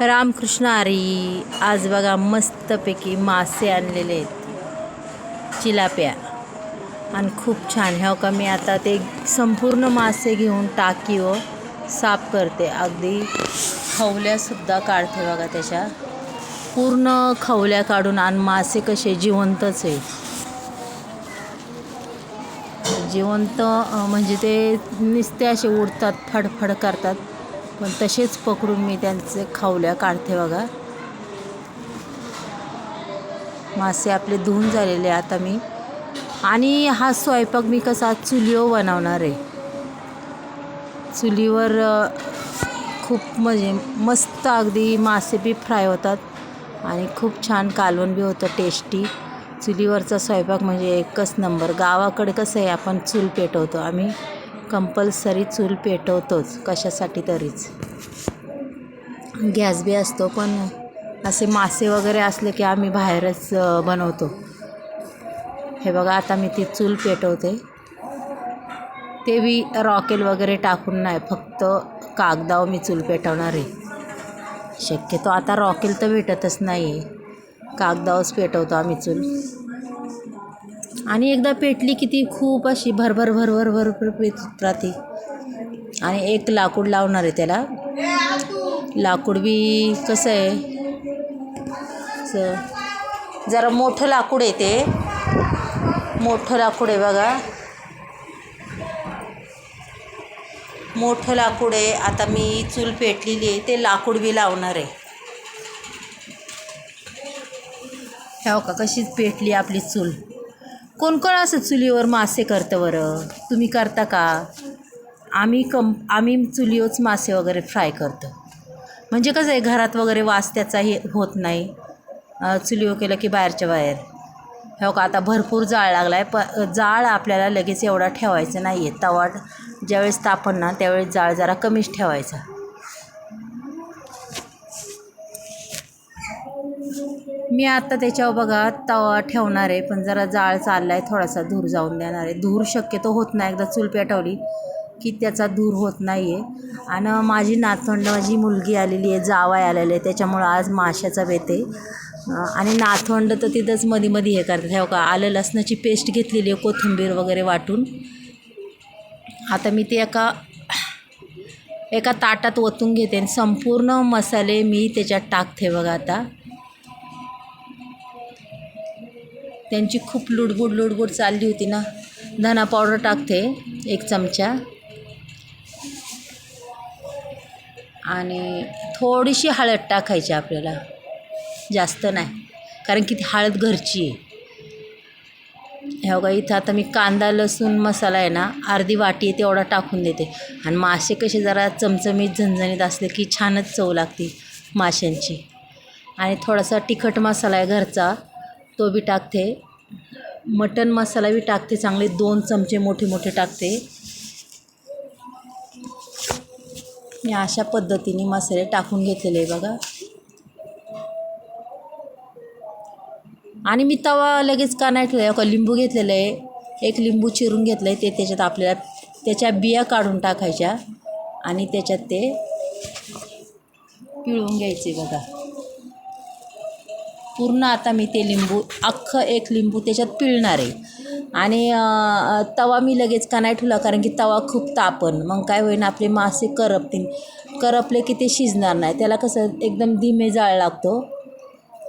रामकृष्ण आरी आज बघा मस्तपैकी मासे आणलेले आहेत. चिलाप्या आणि खूप छान ह्या हो का मी आता ते संपूर्ण मासे घेऊन टाकी व साफ करते. अगदी खवल्यासुद्धा काढते बघा त्याच्या. पूर्ण खवल्या काढून आणि मासे कसे जिवंतच आहे जिवंत म्हणजे ते नुसते असे उडतात फडफड करतात. पण तसेच पकडून मी त्यांचे खावल्या काढते बघा. मासे आपले धुवून झालेले आता मी. आणि हा स्वयंपाक मी कसा चुलीवर बनवणार आहे. चुलीवर खूप म्हणजे मस्त अगदी मासे बी फ्राय होतात आणि खूप छान कालवण बी होतं टेस्टी. चुलीवरचा स्वयंपाक म्हणजे एकच नंबर. गावाकडे कसं आहे आपण चूल पेटवतो आम्ही. कंपल्सरी चूल पेटवतोच कशासाठी तरीच. गॅस बी असतो पण असे मासे वगैरे असले की आम्ही बाहेरच बनवतो. हे बघा आता मी ती चूल पेटवते. ते बी रॉकेल वगैरे टाकून नाही फक्त कागदावर मी चूल पेटवणार आहे. शक्यतो आता रॉकेल तर भेटतच नाही आहे कागदावरच पेटवतो आम्ही चूल. आणि एकदा पेटली की ती खूप अशी भरभर भरभर भरभर पेट राहते. आणि एक लाकूड लावणार आहे त्याला. लाकूड बी कसं आहे? जरा मोठं लाकूड आहे ते. मोठं लाकूड आहे बघा. मोठं लाकूड आहे. आता मी चूल पेटलेली आहे. ते लाकूड बी लावणार आहे. हो का? कशीच पेटली आपली चूल. कोण कोण असं चुलीवर मासे करतं बरं? तुम्ही करता का? आम्ही कम आम्ही चुलीवरच मासे वगैरे फ्राय करतो. म्हणजे कसं आहे घरात वगैरे वास त्याचा हे होत नाही. चुलीवर केलं की बाहेरच्या बाहेर. हो का? आता भरपूर जाळ लागला आहे प जाळ आपल्याला लगेच एवढा ठेवायचा नाही आहे तवा ज्यावेळेस तापण ना त्यावेळेस जाळ जरा कमीच ठेवायचा. मी आता त्याच्यावर बघा तवा ठेवणार आहे पण जरा जाळ चालला आहे थोडासा धूर जाऊन देणार आहे. धूर शक्यतो होत नाही एकदा चूल पेटवली की त्याचा धूर होत नाही आहे आणि माझी नातवंड माझी मुलगी आलेली आहे जावाय आलेले आहे त्याच्यामुळं आज माशाचा बेत आहे. आणि नातवंड तर तिथंच मधी मधी हे करतात. हो का आलं लसणाची पेस्ट घेतलेली आहे कोथिंबीर वगैरे वाटून. आता मी ते एका एका ताटात ओतून घेते आणि संपूर्ण मसाले मी त्याच्यात टाकते बघा आता. त्यांची खूप लुडबुड लुडबुड चालली होती ना. धना पावडर टाकते एक चमचा. आणि थोडीशी हळद टाकायची आपल्याला. जास्त नाही कारण की ती हळद घरची आहे. ह्या बघा इथं आता मी कांदा लसूण मसाला आहे ना अर्धी वाटी आहे तेवढा टाकून देते. आणि मासे कसे जरा चमचमीत झणझणीत असले की छानच चव लागते माशांची. आणि थोडासा तिखट मसाला आहे घरचा. तो बी टाकते. मटन मसाला बी टाकते चांगले दोन चमचे मोठे मोठे टाकते. मी अशा पद्धतीने मसाले टाकून घेतलेले आहे बघा. आणि मी तवा लगेच का नाही ठेवला का लिंबू घेतलेलं आहे. एक लिंबू चिरून घेतलं आहे ते त्याच्यात आपल्याला त्याच्या बिया काढून टाकायच्या आणि त्याच्यात ते पिळून घ्यायचे बघा. पूर्ण आता मी ते लिंबू अख्खं एक लिंबू त्याच्यात पिळणार आहे. आणि तवा मी लगेच का नाही ठेवला कारण की तवा खूप तापन. मग काय होईन आपले मासे करपतील. करपले की ते शिजणार नाही. त्याला कसं एकदम धीमे जाळ लागतो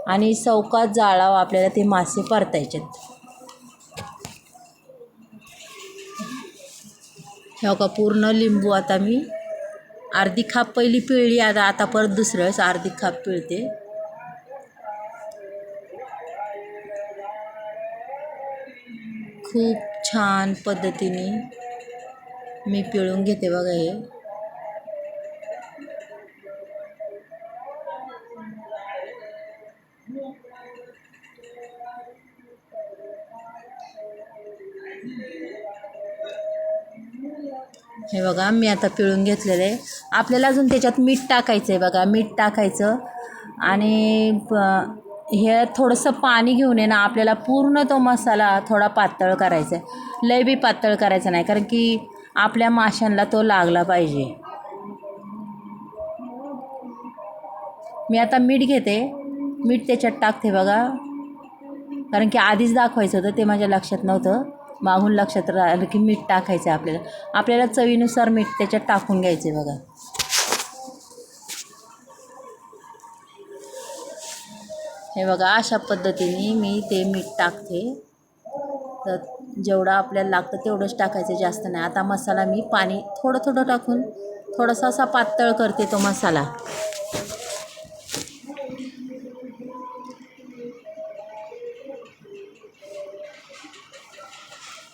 आणि चौकात जाळावं आपल्याला ते मासे परतायचेत. हो का पूर्ण लिंबू आता मी अर्धी खाप पहिली पिळली आता आता परत दुसऱ्या वेळेस अर्धी खाप पिळते. खूप छान पद्धतीने मी पिळून घेते बघा हे. हे बघा मी आता पिळून घेतलेलं. आहे आपल्याला अजून त्याच्यात मीठ टाकायचं आहे बघा मीठ टाकायचं. आणि प- हे थोडंसं पाणी घेऊन आहे ना आपल्याला पूर्ण तो मसाला थोडा पातळ करायचा आहे. लय बी पातळ करायचा नाही कारण की आपल्या माशांना तो लागला पाहिजे. मी आता मीठ घेते. मीठ त्याच्यात टाकते बघा. कारण की आधीच दाखवायचं होतं ते माझ्या लक्षात नव्हतं. मागून लक्षात राहिलं की मीठ टाकायचं आहे आपल्याला. आपल्याला चवीनुसार मीठ त्याच्यात टाकून घ्यायचे बघा. हे बघा अशा पद्धतीने मी ते मीठ टाकते. तर जेवढं आपल्याला लागतं तेवढंच टाकायचं जास्त नाही. आता मसाला मी पाणी थोडं थोडं टाकून थोडासा असा पातळ करते तो मसाला.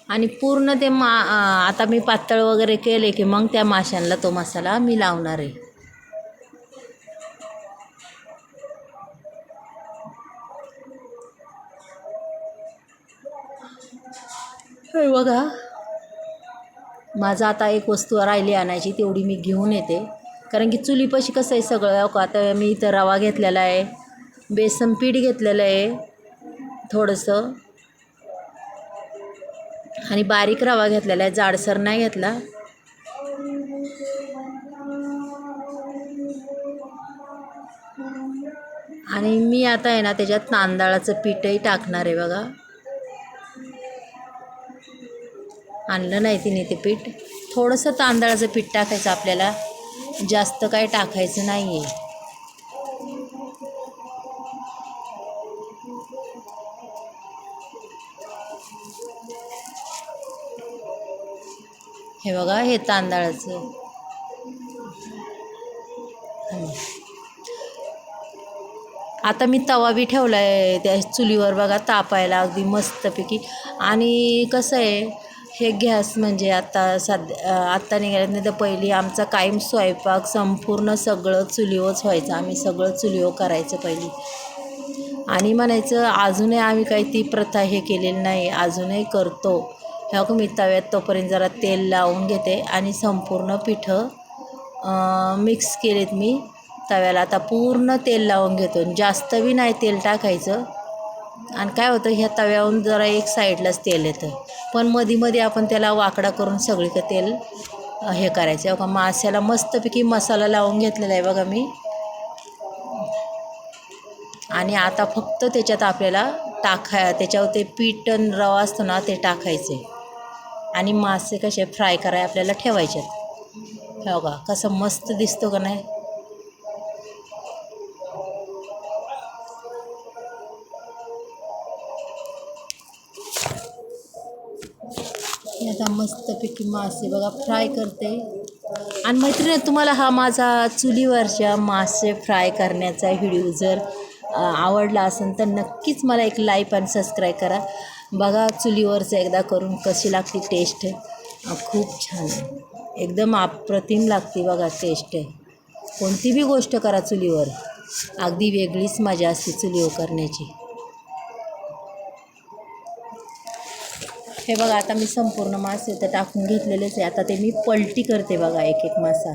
आणि पूर्ण ते मा आता मी पातळ वगैरे केले की मग त्या माशांना तो मसाला मी लावणार आहे. हे बघा. माझं आता एक वस्तू राहिली आणायची तेवढी मी घेऊन येते. कारण की चुलीपाशी कसं आहे सगळं हो का? आता मी इथं रवा घेतलेला आहे बेसन पीठ घेतलेलं आहे थोडंसं. आणि बारीक रवा घेतलेला आहे जाडसर नाही घेतला. आणि मी आता आहे ना त्याच्यात तांदळाचं पीठही टाकणार आहे बघा. आणलं नाही तिने ते पीठ. थोडंसं तांदळाचं पीठ टाकायचं आपल्याला. जास्त काय टाकायचं नाही आहे हे बघा हे तांदळाचं. आता मी तवा बी ठेवला आहे त्या चुलीवर बघा तापायला अगदी मस्तपैकी. आणि कसं आहे हे गॅस म्हणजे आता सध्या आत्ता निघाल्यात नाही तर पहिली आमचा कायम स्वयंपाक संपूर्ण सगळं चुलीवच व्हायचं. आम्ही सगळं चुलीवर करायचं पहिली. आणि म्हणायचं अजूनही आम्ही काही ती प्रथा हे केलेली नाही. अजूनही करतो. ह्या मी तव्यात तोपर्यंत जरा तेल लावून घेते आणि संपूर्ण पिठं मिक्स केलेत मी तव्याला. आता पूर्ण तेल लावून घेतो. जास्त बी नाही तेल टाकायचं. आणि काय होतं ह्या तव्यावरून जरा एक साईडलाच तेल येतं. पण मध्ये मध्ये आपण त्याला वाकडा करून सगळीकडे तेल हे करायचं. बघा माश्याला मस्तपैकी मसाला लावून घेतलेला आहे बघा मी. आणि आता फक्त त्याच्यात आपल्याला टाकाय त्याच्यावर ते पीठ आणि रवा असतो ना ते टाकायचे. आणि मासे कसे फ्राय कराय आपल्याला ठेवायचे हे बघा कसं मस्त दिसतो का नाही? मस्तपैकी मासे बघा फ्राय करते. आणि मैत्रिणी तुम्हाला हा माझा चुलीवरच्या मासे फ्राय करण्याचा व्हिडिओ जर आवडला असेल तर नक्कीच मला एक लाईक आणि सबस्क्राईब करा. बघा चुलीवरचं एकदा करून कशी लागते टेस्ट खूप छान. एकदम अप्रतिम लागते बघा टेस्ट आहे कोणती बी गोष्ट करा चुलीवर. अगदी वेगळीच मजा असते चुलीवर करण्याची. हे बघा आता मी संपूर्ण मासे तर टाकून घेतलेलेच आहे. आता ते मी पलटी करते बघा एक एक मासा.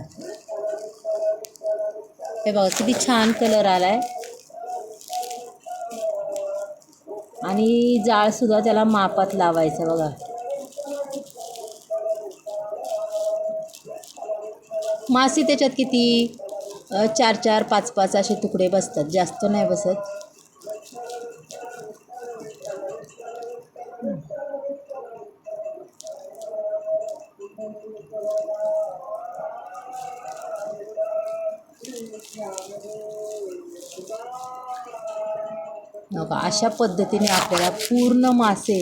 हे बघा किती छान कलर आला आहे आणि जाळसुद्धा त्याला मापात लावायचं बघा. मासे त्याच्यात किती चार चार पाच पाच असे तुकडे बसतात. जास्त नाही बसत. बघा अशा पद्धतीने आपल्याला पूर्ण मासे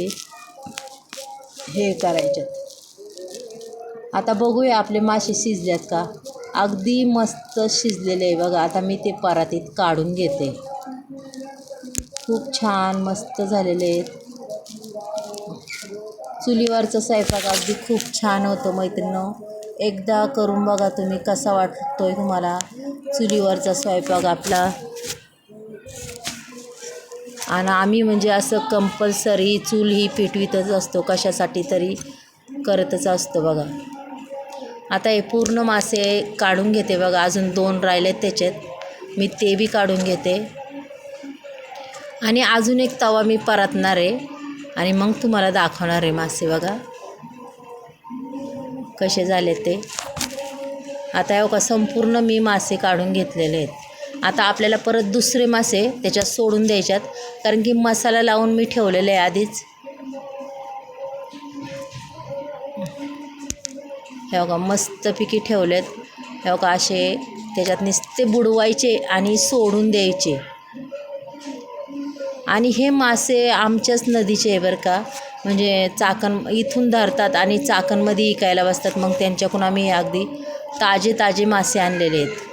हे करायचे आता बघूया आपले मासे शिजल्यात का? अगदी मस्त शिजलेले आहे बघा. आता मी ते परातीत काढून घेते. खूप छान मस्त झालेले आहेत. चुलीवरचा स्वयंपाक अगदी खूप छान होतो मैत्रिणीनं. एकदा करून बघा तुम्ही कसा वाटतोय तुम्हाला. चुलीवरचा स्वयंपाक आपला. आणि आम्ही म्हणजे असं कंपल्सरी चूल ही पेटवीतच असतो कशासाठी तरी करतच असतो बघा. आता हे पूर्ण मासे काढून घेते बघा अजून दोन राहिलेत त्याच्यात. मी ते बी काढून घेते. आणि अजून एक तवा मी परतणार आहे. आणि मग तुम्हाला दाखवणार आहे मासे बघा. कसे झाले ते. आता हो का संपूर्ण मी मासे काढून घेतलेले आहेत. आता आपल्याला परत दुसरे मासे त्याच्यात सोडून द्यायच्यात कारण की मसाला लावून मी ठेवलेलं आहे आधीच. हे बघा मस्तपैकी ठेवलेत. हे बघा असे त्याच्यात नुसते बुडवायचे आणि सोडून द्यायचे. आणि हे मासे आमच्याच नदीचे आहे बरं का. म्हणजे चाकण इथून धरतात आणि चाकणमध्ये इकायला बसतात. मग त्यांच्याकडून आम्ही अगदी ताजे ताजे मासे आणलेले आहेत.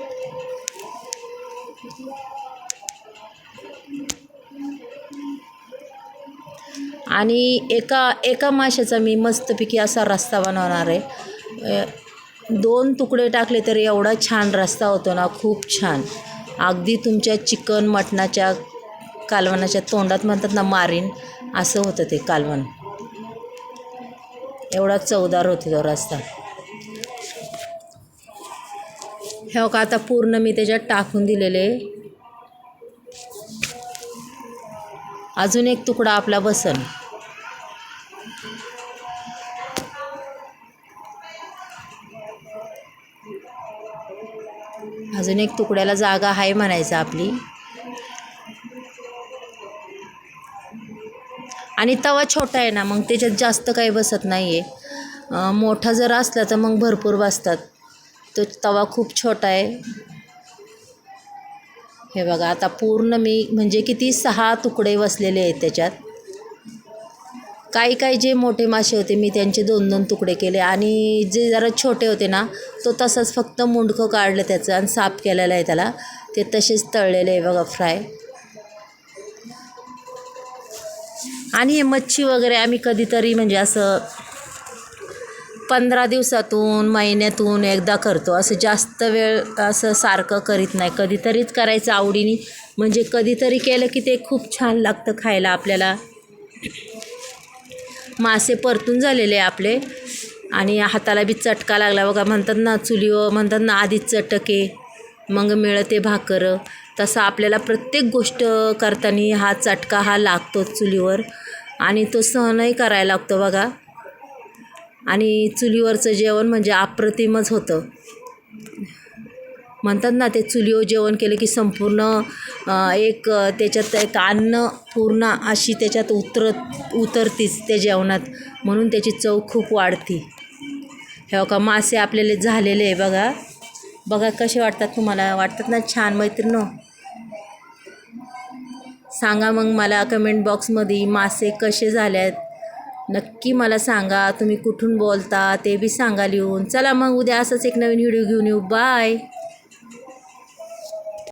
आणि एका एका माशाचा मी मस्तपैकी असा रस्ता बनवणार आहे. दोन तुकडे टाकले तरी एवढा छान रस्ता होतो ना खूप छान. अगदी तुमच्या चिकन मटणाच्या कालवणाच्या तोंडात म्हणतात ना मारीन असं होतं ते कालवण. एवढा चवदार होते तो रस्ता. हे का आता पूर्ण मी त्याच्यात टाकून दिलेले. अजून एक तुकडा आपला बसन. अजून एक तुकड्याला जागा आहे म्हणायचं आपली. आणि तवा छोटा आहे ना मग त्याच्यात जास्त काही बसत नाही आहे मोठा जर असला तर मग भरपूर बसतात. तो तवा खूप छोटा आहे. हे बघा आता पूर्ण मी म्हणजे किती सहा तुकडे बसलेले आहेत त्याच्यात. काही काही जे मोठे मासे होते मी त्यांचे दोन दोन तुकडे केले. आणि जे जरा छोटे होते ना तो तसंच फक्त मुंडकं काढलं त्याचं आणि साफ केलेलं आहे त्याला. ते तसेच तळलेले आहे बघा फ्राय. आणि हे मच्छी वगैरे आम्ही कधीतरी म्हणजे असं पंधरा दिवसातून महिन्यातून एकदा करतो. असं जास्त वेळ असं सारखं करीत नाही. कधीतरीच करायचं आवडीने. म्हणजे कधीतरी केलं की ते खूप छान लागतं खायला आपल्याला. मासे परतून झालेले आपले. आणि हाताला बी चटका लागला. बघा म्हणतात ना चुलीवर म्हणतात ना आधीच चटके. मग मिळते भाकर. तसं आपल्याला प्रत्येक गोष्ट करताना हा चटका हा लागतोच चुलीवर. आणि तो सहनही करायला लागतो बघा. आणि चुलीवरचं जेवण म्हणजे अप्रतिमच होतं. म्हणतात ना ते चुलीवर जेवण केलं की संपूर्ण एक त्याच्यात एक अन्न पूर्ण अशी त्याच्यात उतरत उतरतीच त्या जेवणात. म्हणून त्याची चव खूप वाढती. हे का मासे आपल्याला झालेले आहे बघा. बघा कसे वाटतात तुम्हाला? वाटतात ना छान मैत्रिणी? सांगा मग मला कमेंट बॉक्समध्ये मासे कसे झाले आहेत नक्की मला सांगा तुम्ही कुठून बोलता ते बी सांगा लिहून. चला मग उद्या असंच एक नवीन व्हिडिओ घेऊन येऊ. बाय